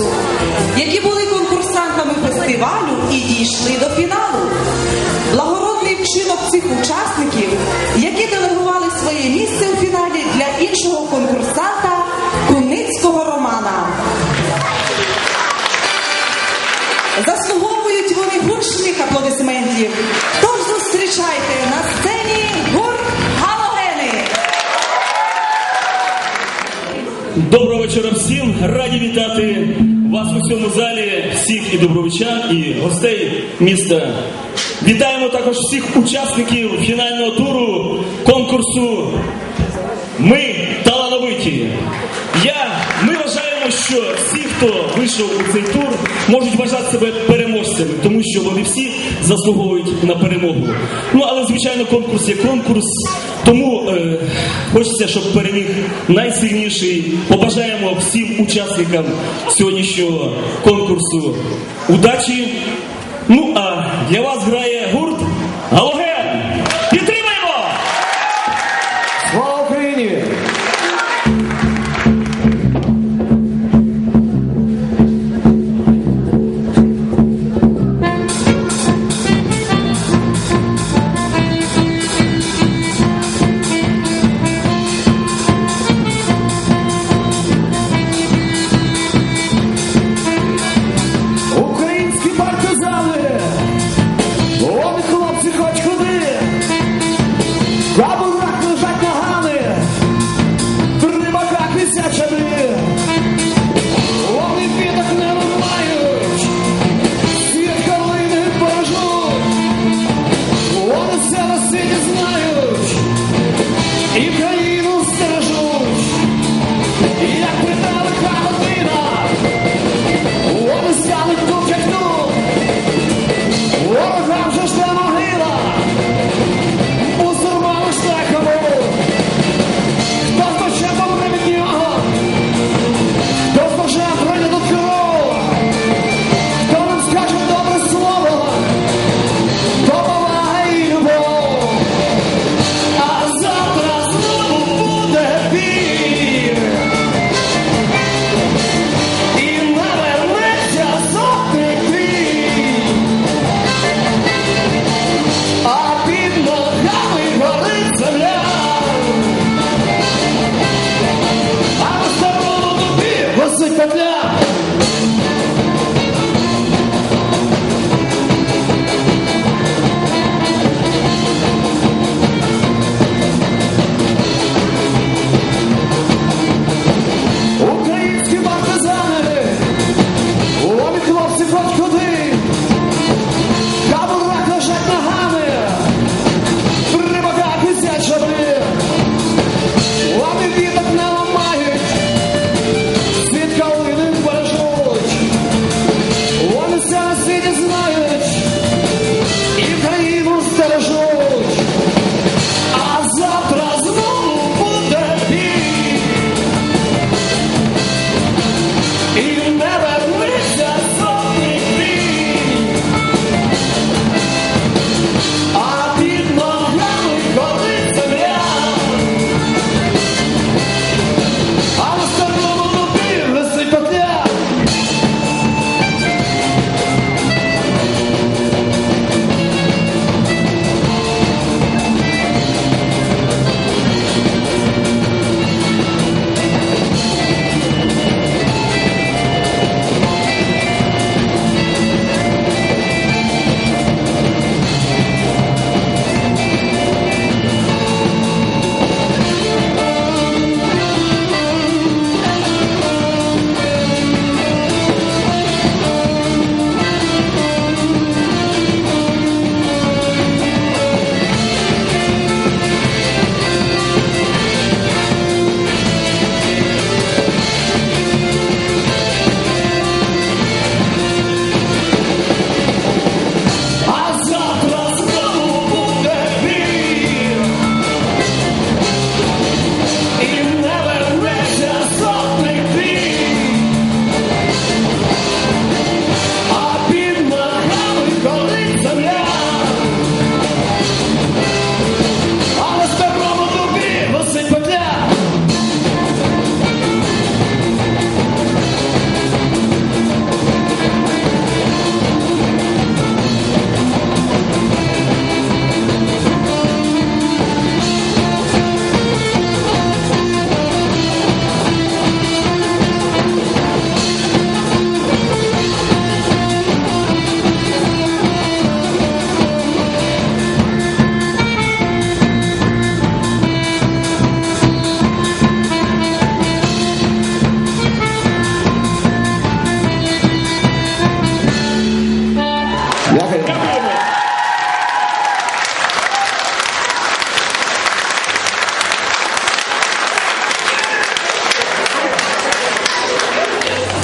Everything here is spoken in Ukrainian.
конкурсу, які були конкурсантами фестивалю і дійшли до фіналу. Благородний вчинок цих учасників, які делегували своє місце у фіналі для іншого конкурсанта Куницького Романа. Заслуговують вони гучних аплодисментів. Тож зустрічайте на сцені гурт Галогени. Доброго вечора всім! Раді вітати вас у цьому залі, всіх і добровичан, і гостей міста. Вітаємо також всіх учасників фінального туру конкурсу Ми талановиті. Я, ми вважаємо, що всі, хто вийшов у цей тур, можуть вважати себе переможцями, тому що вони всі заслуговують на перемогу. Ну звичайно, конкурс є конкурс. Тому е, хочеться, щоб переміг найсильніший. Побажаємо всім учасникам сьогоднішнього конкурсу удачі. Ну а для вас грає Faites-le